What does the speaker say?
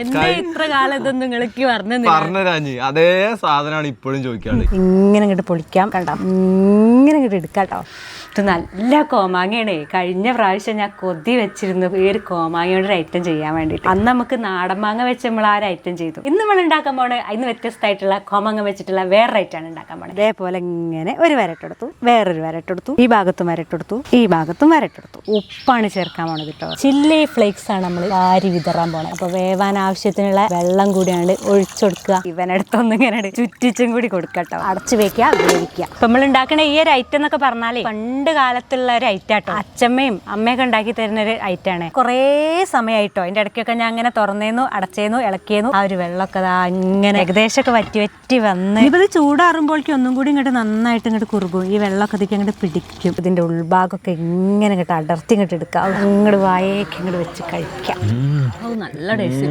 ഇത്ര കാലം ഇതൊന്നും നിങ്ങൾക്ക് പറഞ്ഞു പറഞ്ഞരാഞ്ഞ് അതേ സാധനമാണ് ഇപ്പോഴും ചോദിക്കാറ്. ഇങ്ങനെ ഇങ്ങോട്ട് പൊളിക്കാം കണ്ടോ? ഇങ്ങനെ ഇങ്ങോട്ട് എടുക്കാട്ടോ ഇത് നല്ല കോമാങ്ങയാണേ. കഴിഞ്ഞ പ്രാവശ്യം ഞാൻ കൊതി വെച്ചിരുന്നു ഈ ഒരു കോമാങ്ങയുടെ ഒരു ഐറ്റം ചെയ്യാൻ വേണ്ടിയിട്ട്. അന്ന് നമുക്ക് നാടൻ മാങ്ങ വെച്ച് നമ്മൾ ആ ഒരു ഐറ്റം ചെയ്തു. ഇന്ന് നമ്മൾ ഉണ്ടാക്കാൻ പോണേ അതിന് വ്യത്യസ്തമായിട്ടുള്ള കോമാങ്ങ വെച്ചിട്ടുള്ള വേറെ ഐറ്റാണ് ഉണ്ടാക്കാൻ പോണേ ഇതേപോലെ ഇങ്ങനെ ഒരു വരട്ടെടുത്തു വേറൊരു വരട്ടെടുത്തു ഈ ഭാഗത്തും വരട്ടെടുത്തു ഈ ഭാഗത്തും വരട്ടെടുത്തു ഉപ്പാണ് ചേർക്കാൻ പോണത് കേട്ടോ. ചില്ലി ഫ്ലേക്സ് ആണ് നമ്മൾ വാരി വിതറാൻ പോണത്. അപ്പൊ വേവാൻ ആവശ്യത്തിനുള്ള വെള്ളം കൂടിയാണ് ഒഴിച്ചെടുക്കുക. ഇവനടുത്തൊന്നും ഇങ്ങനെ ചുറ്റിച്ചും കൂടി കൊടുക്കട്ടോ. അടച്ചു വെക്കുക വേവിക്കുക അപ്പൊ നമ്മൾ ഉണ്ടാക്കുന്ന ഈ ഒരു ഐറ്റം എന്നൊക്കെ പറഞ്ഞാലേ പണ്ട് കാലത്തുള്ള ഒരു ഐറ്റം ആട്ടോ. അച്ഛമ്മയും അമ്മയൊക്കെ ഉണ്ടാക്കി തരുന്ന ഒരു ഐറ്റം ആണ്. കുറേ സമയമായിട്ടോ അതിന്റെ ഇടയ്ക്കൊക്കെ ഞാൻ അങ്ങനെ തുറന്നേന്നു അടച്ചേന്നു ഇളക്കിയേന്നു. ആ ഒരു വെള്ളമൊക്കെ അതാ ഇങ്ങനെ ഏകദേശമൊക്കെ വറ്റി വറ്റി വന്ന് ഇപ്പൊ ഇത് ചൂടാറുമ്പോഴേക്കും ഒന്നും കൂടി ഇങ്ങോട്ട് നന്നായിട്ട് ഇങ്ങോട്ട് കുറുകും. ഈ വെള്ളമൊക്കെ ഇതിക്ക് അങ്ങോട്ട് പിടിക്കും. ഇതിന്റെ ഉൾഭാഗമൊക്കെ ഇങ്ങനെ ഇങ്ങോട്ട് അടർത്തി ഇങ്ങോട്ട് എടുക്കാം. അങ്ങോട്ട് വായേക്ക് ഇങ്ങോട്ട് വെച്ച് കഴിക്കാം. നല്ല ടേസ്റ്റ്.